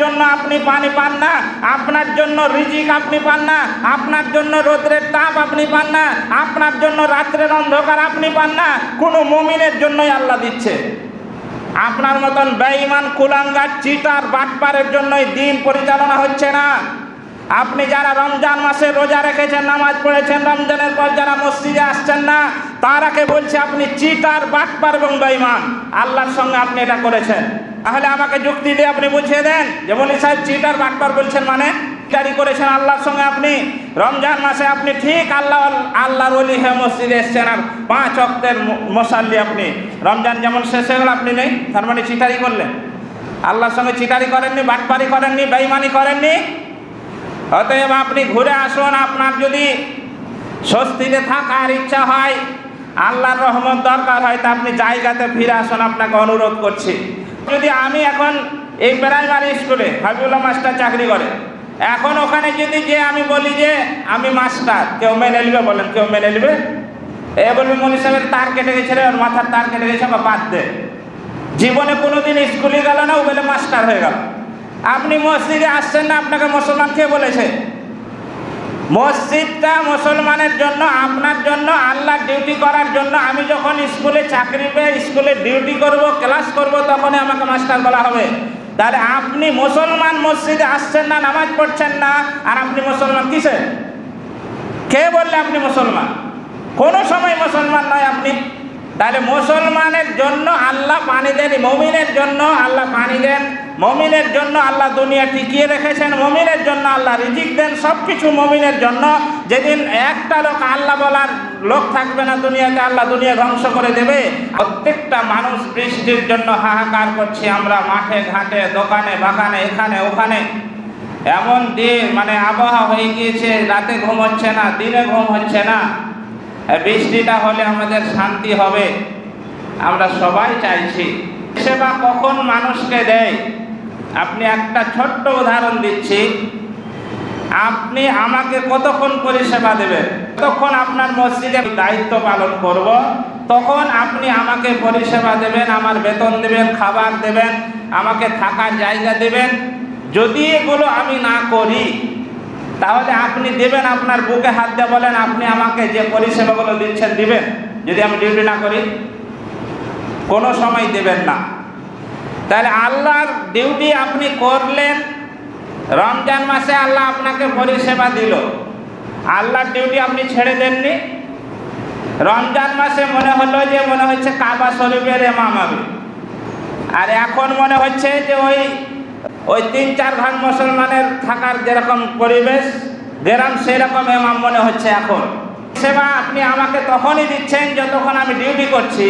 জন্য আপনি পানি পান না, আপনার জন্য রিজিক আপনি পান না, আপনার জন্য রোদ্রের তাপ আপনি পান না, আপনার জন্য রাত্রের অন্ধকার আপনি পান না, কোনো মুমিনের জন্যই আল্লাহ দিচ্ছে। আপনার মতন বেঈমান, কুলাঙ্গার, চিটার, বাটপারের জন্যই দিন পরিচালনা হচ্ছে না। আপনি যারা রমজান মাসে রোজা রেখেছেন, নামাজ পড়েছেন, রমজানের পর যারা মসজিদে আসছেন না, তারাকে বলছে আপনি চিটার, বাটপার এবং বেঈমান। আল্লাহর সঙ্গে আপনি এটা করেছেন। তাহলে আমাকে যুক্তি দিয়ে আপনি বুঝিয়ে দেন যে বলি সাহেব চিটার বাটপার বলছেন মানে? জারি করেছেন আল্লাহর সঙ্গে আপনি? রমজান মাসে আপনি ঠিক আল্লাহ, আল্লাহর অলি হয়ে মসজিদে এসছেন আর পাঁচ অক্তের মশাল্লি আপনি। রমজান যেমন শেষ হয়ে গেল, আপনি নেই। তার মানে চিটারি করলেন। আল্লাহর সঙ্গে চিটারি করেননি, বাটপারি করেননি, বেইমানি করেননি? অতএব আপনি ঘুরে আসুন, আপনার যদি স্বস্তিতে থাকার ইচ্ছা হয়, আল্লাহর রহমত দরকার হয়, তা আপনি জায়গাতে ফিরে আসুন, আপনাকে অনুরোধ করছি। যদি আমি এখন এই প্রাইমারি স্কুলে হাবিবুল্লাহ মাস্টার চাকরি করে, এখন ওখানে যদি যে আমি বলি যে আমি মাস্টার, কেউ মেনে নেবে বলেন, কেউ মেনে নেবে? এ বলবে মনি সাহেবের তার কেটে গেছে রে, ওর মাথার তার কেটে গেছে বা বাদ দে। জীবনে কোনোদিন স্কুলে গেল না, ও বলে মাস্টার হয়ে গেল। আপনি মসজিদে আসছেন না, আপনাকে মুসলমান কে বলেছে? মসজিদটা মুসলমানের জন্য, আপনার জন্য আল্লাহ ডিউটি করার জন্য। আমি যখন স্কুলে চাকরি পেয়ে স্কুলে ডিউটি করব ক্লাস করব, তখনই আমাকে মাস্টার বলা হবে। তাহলে আপনি মুসলমান মসজিদে আসছেন না, নামাজ পড়ছেন না, আর আপনি মুসলমান কিসে? কে বললে আপনি মুসলমান? কোনো সময় মুসলমান নয় আপনি। তাহলে মুসলমানের জন্য আল্লাহ পানি দেন, মমিনের জন্য আল্লাহ পানি দেন। মমিনের জন্য আল্লাহ দুনিয়া টিকিয়ে রেখেছেন, মমিনের জন্য আল্লাহ রিজিক দেন সব কিছু মমিনের জন্য। যেদিন একটা লোক আল্লাহ বলার লোক থাকবে না দুনিয়াতে, আল্লাহ দুনিয়া ধ্বংস করে দেবে। প্রত্যেকটা মানুষ বৃষ্টির জন্য হাহাকার করছি, আমরা মাঠে, ঘাটে, দোকানে, বাগানে, এখানে, ওখানে। এমন দিন মানে আবহাওয়া হয়ে গিয়েছে, রাতে ঘুম হচ্ছে না, দিনে ঘুম হচ্ছে না। বৃষ্টিটা হলে আমাদের শান্তি হবে। আমরা সবাই চাইছি, সেবা কখন মানুষকে দেয়? আপনি একটা ছোট্ট উদাহরণ দিচ্ছি। আপনি আমাকে কতক্ষণ পরিষেবা দেবেন? তখন আপনার মসজিদে দায়িত্ব পালন করব, তখন আপনি আমাকে পরিষেবা দেবেন, আমার বেতন দেবেন, খাবার দেবেন, আমাকে থাকার জায়গা দেবেন। যদি এগুলো আমি না করি, তাহলে আপনি দেবেন আপনার বুকে হাত দিয়ে বলেন, আপনি আমাকে যে পরিষেবাগুলো দিচ্ছেন দিবেন। যদি আমি ডিউটি না করি, কোনো সময় দেবেন না। তাহলে আল্লাহর ডিউটি আপনি করলেন। রমজান মাসে আল্লাহ আপনাকে পরিষেবা দিল। আল্লাহর ডিউটি আপনি ছেড়ে দেননি। রমজান মাসে মনে হলো যে মনে হচ্ছে কাবা শরীফের এমাম আমি আর এখন মনে হচ্ছে যে ওই ওই তিন চার ভাগ মুসলমানের থাকার যেরকম পরিবেশ গ্রাম সেরকম এমাম মনে হচ্ছে এখন। সেবা আপনি আমাকে তখনই দিচ্ছেন যতক্ষণ আমি ডিউটি করছি।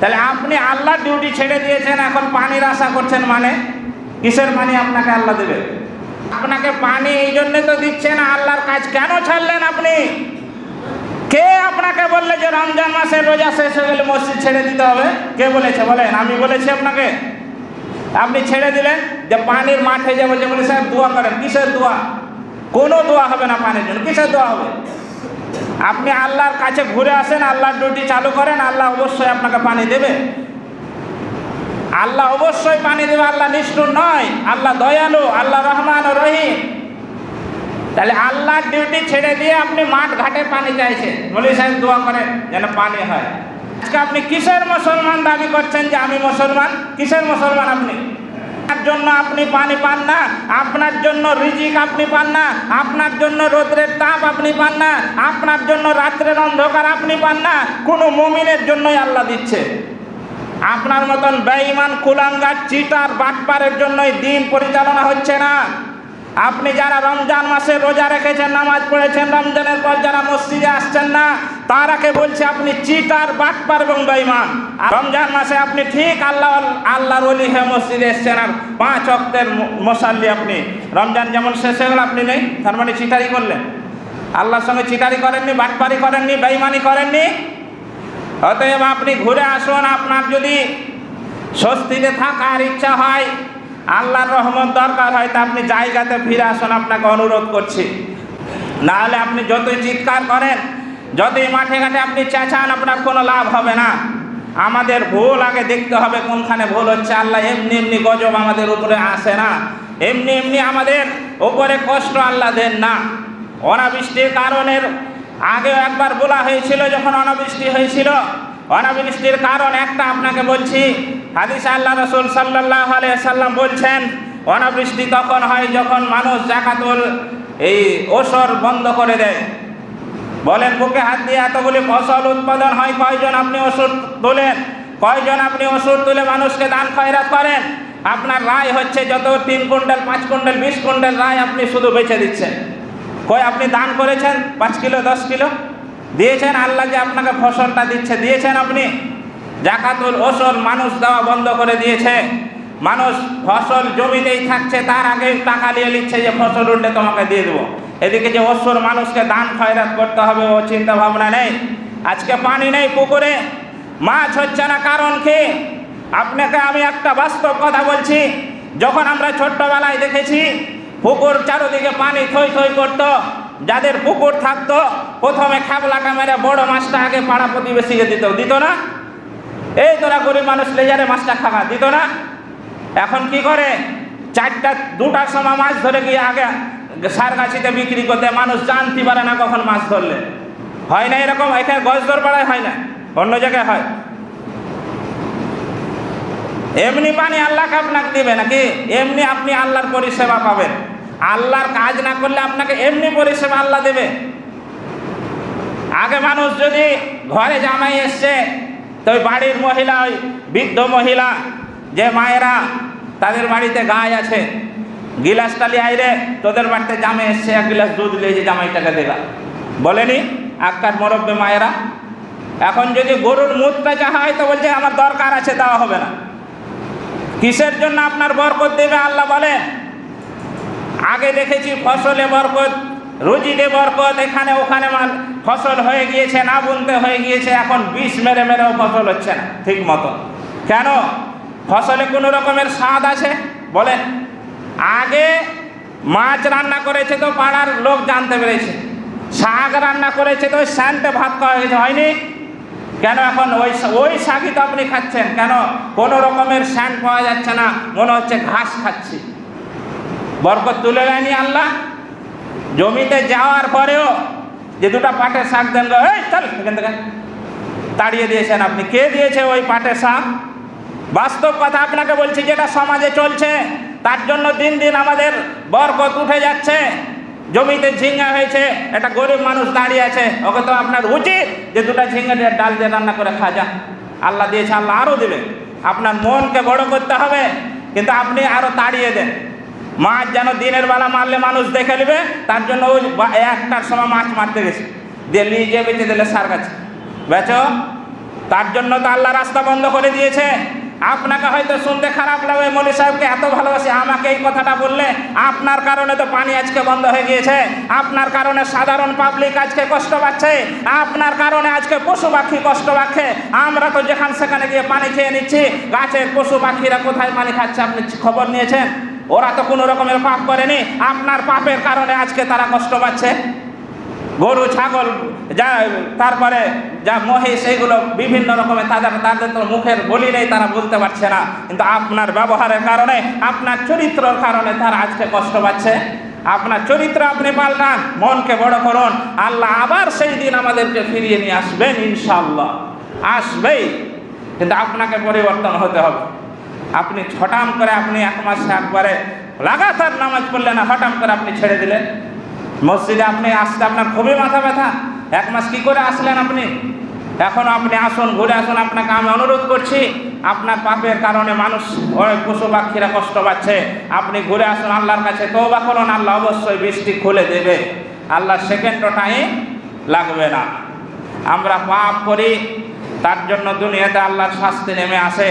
তাহলে আপনি আল্লাহ ডিউটি ছেড়ে দিয়েছেন, এখন পানির আশা করছেন মানে? কিসের পানি আপনাকে আল্লাহ দেবে? আপনাকে পানি এই জন্যে তো দিচ্ছেন আল্লাহর কাজ কেন ছাড়লেন আপনি? কে আপনাকে বললে যে রমজান মাসে রোজা শেষ হয়ে গেলে মসজিদ ছেড়ে দিতে হবে? কে বলেছে? বলেন, আমি বলেছি আপনাকে। আপনি ছেড়ে দিলেন, যে পানির মাঠে যে বলছে বলে সাহেব দোয়া করেন। কিসের দোয়া? কোনো দোয়া হবে না পানির জন্য। কিসের দোয়া হবে? আপনি আল্লাহর কাছে ঘুরে আসেন, আল্লাহর ডিউটি চালু করেন, আল্লাহ অবশ্যই আপনাকে পানি দেবে। আল্লাহ অবশ্যই পানি দেবে, আল্লাহ নিষ্ঠুর নয়, আল্লাহ দয়ালু, আল্লাহ রহমান ও রহিম। তাহলে আল্লাহর ডিউটি ছেড়ে দিয়ে আপনি মাঠ ঘাটে পানি চাইছেন। বলি সাহেব দোয়া করেন যেন পানি হয়। আজকে আপনি কিসের মুসলমান দাবি করছেন যে আমি মুসলমান? কিসের মুসলমান আপনি? জন্য আপনি পানি পান না, আপনার জন্য রিজিক আপনি পান না, আপনার জন্য রোদ্রের তাপ আপনি পান না, আপনার জন্য রাত্রের অন্ধকার আপনি পান না, কোনো মুমিনের জন্যই আল্লাহ দিচ্ছে। আপনার মতন বেঈমান, কুলাঙ্গার, চিটার, বাটপারের জন্যই দিন পরিচালনা হচ্ছে না। আপনি যারা রমজান মাসে রোজা রেখেছেন, নামাজ পড়েছেন, রমজানের পর যারা মসজিদে আসছেন না, তারাকে বলছে আপনি চিটার, বাটপার এবং বেঈমান। আর রমজান মাসে আপনি ঠিক আল্লাহ, আল্লাহর অলি হয়ে মসজিদে এসছেন আর পাঁচ অক্তের মশাল্লি আপনি। রমজান যেমন শেষ হয়ে গেল, আপনি নেই। তার মানে চিটারি করলেন। আল্লাহর সঙ্গে চিটারি করেননি, বাটপারি করেননি, বেঈমানি করেননি। অতএব আপনি ঘুরে আসুন, আপনার যদি স্বস্তিতে থাকার ইচ্ছা হয় আল্লাহর রহমত দরকার হয় তা আপনি জায়গাতে ফিরে আসুন, আপনাকে অনুরোধ করছি। নাহলে আপনি যতই চিৎকার করেন, যতই মাঠে ঘাটে আপনি চেঁচান, আপনার কোনো লাভ হবে না। আমাদের ভুল আগে দেখতে হবে কোনখানে ভুল হচ্ছে। আল্লাহ এমনি এমনি গজব আমাদের উপরে আসে না। এমনি এমনি আমাদের ওপরে কষ্ট আল্লাহ দেন না। অনাবৃষ্টির কারণের আগেও একবার বলা হয়েছিল, যখন অনাবৃষ্টি হয়েছিল অনাবৃষ্টির কারণ একটা আপনাকে বলছি। হাদিস আল্লাহ রসুল সাল্লাহ সাল্লাম বলছেন, অনাবৃষ্টি তখন হয় যখন মানুষ জাকাতুল এই ওসর বন্ধ করে দেয়। বলেন, বুকে হাত দিয়ে এতগুলি ফসল উৎপাদন হয়, কয়জন আপনি ওষুধ তোলেন? কয়জন আপনি ওষুধ তুলে মানুষকে দান খয়রাত করেন? আপনার রায় হচ্ছে যত তিন কুইন্টাল, পাঁচ কুইন্টাল, বিশ কুইন্টাল রায় আপনি শুধু বেছে দিচ্ছেন। কই, আপনি দান করেছেন? পাঁচ কিলো, দশ কিলো? দিয়েছেন আল্লাহ যে আপনাকে ফসলটা দিচ্ছে, দিয়েছেন আপনি। জাকাতুল ওসর মানুষ দেওয়া বন্ধ করে দিয়েছে। মানুষ ফসল জমিতেই থাকছে, তার আগে টাকা নিয়ে নিচ্ছে যে ফসল উঠলে তোমাকে দিয়ে দেবো। এদিকে যে ওসর মানুষকে দান খয়রাত করতে হবে, ও চিন্তা ভাবনা নেই। আজকে পানি নেই পুকুরে, মাছ হচ্ছে না, কারণ কি? আপনাকে আমি একটা বাস্তব কথা বলছি। যখন আমরা ছোট্টবেলায় দেখেছি, পুকুর চারোদিকে পানি থই থই করতো যাদের পুকুর থাকতো, প্রথমে খাবলাটা মেরে বড় মাছটা আগে পাড়া প্রতিবেশীকে দিত দিত না? এই তোরা গরিব মানুষ, লেজারে মাছটা খাওয়া দিত না? এখন কি করে? চারটা দুটার সময় মাছ ধরে গিয়ে আগে সারগাছিতে বিক্রি করতে, মানুষ জানতে পারে না কখন মাছ ধরলে। হয় না এরকম? এখানে গজ দর পাড়ায় হয় না? অন্য জায়গায় হয়? এমনি পানি আল্লাহকে আপনাকে দিবে নাকি? এমনি আপনি আল্লাহর পরিষেবা পাবেন। আল্লাহর কাজ না করলে আপনাকে এমনি পরিষেবা আল্লাহ দেবে। আগে মানুষ যদি ঘরে জামাই এসছে, তো বাড়ির মহিলা, ওই বৃদ্ধ মহিলা, যে মায়েরা তাদের বাড়িতে গায়ে আছে গিলাসটা লিয়ে আইরে তোদের বাড়িতে জামে এসছে, এক গিলাস দুধ লিয়ে যে জামাইটাকে দেবা। বলেনি আক্কার মরব্বে মায়েরা। এখন যদি গরুর মুখটা চাহা হয়, তো বলছে, আমার দরকার আছে, দেওয়া হবে না। কিসের জন্য আপনার বরকত দেবে? আল্লাহ বলেন আগে দেখেছি ফসলে বরকত, রুজিতে বরকত, এখানে ওখানে মাল ফসল হয়ে গিয়েছে, না বুনতে হয়ে গিয়েছে, এখন বিষ মেরে মেরেও ফসল হচ্ছে না, ঠিক মতো কেন? ফসলে কোনো রকমের স্বাদ আছে? বলেন। আগে মাছ রান্না করেছে তো পাড়ার লোক জানতে পেরেছে, শাক রান্না করেছে তো স্যান্টে ভাত খাওয়া হয়েছে, হয়নি? কেন এখন ওই ওই শাকই তো আপনি খাচ্ছেন, কেন কোনো রকমের স্যান্ড পাওয়া যাচ্ছে না, মনে হচ্ছে ঘাস খাচ্ছি। বরকত তুলে নেয়নি আল্লাহ। জমিতে যাওয়ার পরেও যে দুটো পাটের শাক দেন তাড়িয়ে দিয়েছেন আপনি। কে দিয়েছে ওই পাটের শাক? বাস্তব কথা আপনাকে বলছি, যেটা সমাজে চলছে, তার জন্য দিন দিন আমাদের বরকত উঠে যাচ্ছে। জমিতে ঝিঙ্গা হয়েছে, একটা গরিব মানুষ দাঁড়িয়ে আছে, ওকে তো আপনার উচিত যে দুটো ঝিঙ্গা দিয়ে ডাল দিয়ে রান্না করে খাজা আল্লাহ দিয়েছে, আল্লাহ আরও দেবে। আপনার মনকে বড় করতে হবে, কিন্তু আপনি আরও তাড়িয়ে দেন। মাছ যেন দিনের বেলা মারলে মানুষ দেখে নেবে, তার জন্য ওই একটার সময় মাছ মারতে গেছে। দিয়ে গিয়ে বেঁচে দিলে সার কাছে বেচো? তার জন্য তো আল্লাহ রাস্তা বন্ধ করে দিয়েছে। আপনাকে হয়তো শুনতে খারাপ লাগবে মলি সাহেবকে এত ভালোবাসি, আমাকে এই কথাটা বললে আপনার কারণে তো পানি আজকে বন্ধ হয়ে গিয়েছে। আপনার কারণে সাধারণ পাবলিক আজকে কষ্ট পাচ্ছে। আপনার কারণে আজকে পশু পাখি কষ্ট পাচ্ছে। আমরা তো যেখান সেখানে গিয়ে পানি খেয়ে নিচ্ছি। গাছের পশু পাখিরা কোথায় পানি খাচ্ছে, আপনি খবর নিয়েছেন? ওরা তো কোনো রকমের পাপ করেনি। আপনার পাপের কারণে আজকে তারা কষ্ট পাচ্ছে। গরু, ছাগল, যা, তারপরে যা মহিষ এইগুলো বিভিন্ন রকমের তাদের তাদের তো মুখের বলি নেই, তারা বলতে পারছে না। কিন্তু আপনার ব্যবহারের কারণে, আপনার চরিত্রর কারণে তারা আজকে কষ্ট পাচ্ছে। আপনার চরিত্র আপনি পাল্টান, মনকে বড় করুন। আল্লাহ আবার সেই দিন আমাদেরকে ফিরিয়ে নিয়ে আসবেন ইনশাল্লাহ আসবেই। কিন্তু আপনাকে পরিবর্তন হতে হবে। আপনি হঠাম করে আপনি এক মাসে একবারে লাগাতার নামাজ পড়লেন হঠাম করে আপনি ছেড়ে দিলেন। মসজিদে আপনি আসতে আপনার খুবই মাথা ব্যথা। এক মাস কি করে আসলেন আপনি? এখন আপনি আসুন, ঘুরে আসুন, আপনাকে আমি অনুরোধ করছি, আপনার পাপের কারণে মানুষ পশু পাখিরা কষ্ট পাচ্ছে। আপনি ঘুরে আসুন, আল্লাহর কাছে তৌবা করুন, আল্লাহ অবশ্যই বৃষ্টি খুলে দেবে। আল্লাহ সেকেন্ডও টাইম লাগবে না। আমরা পাপ করি, তার জন্য দুনিয়াতে আল্লাহর শাস্তি নেমে আসে।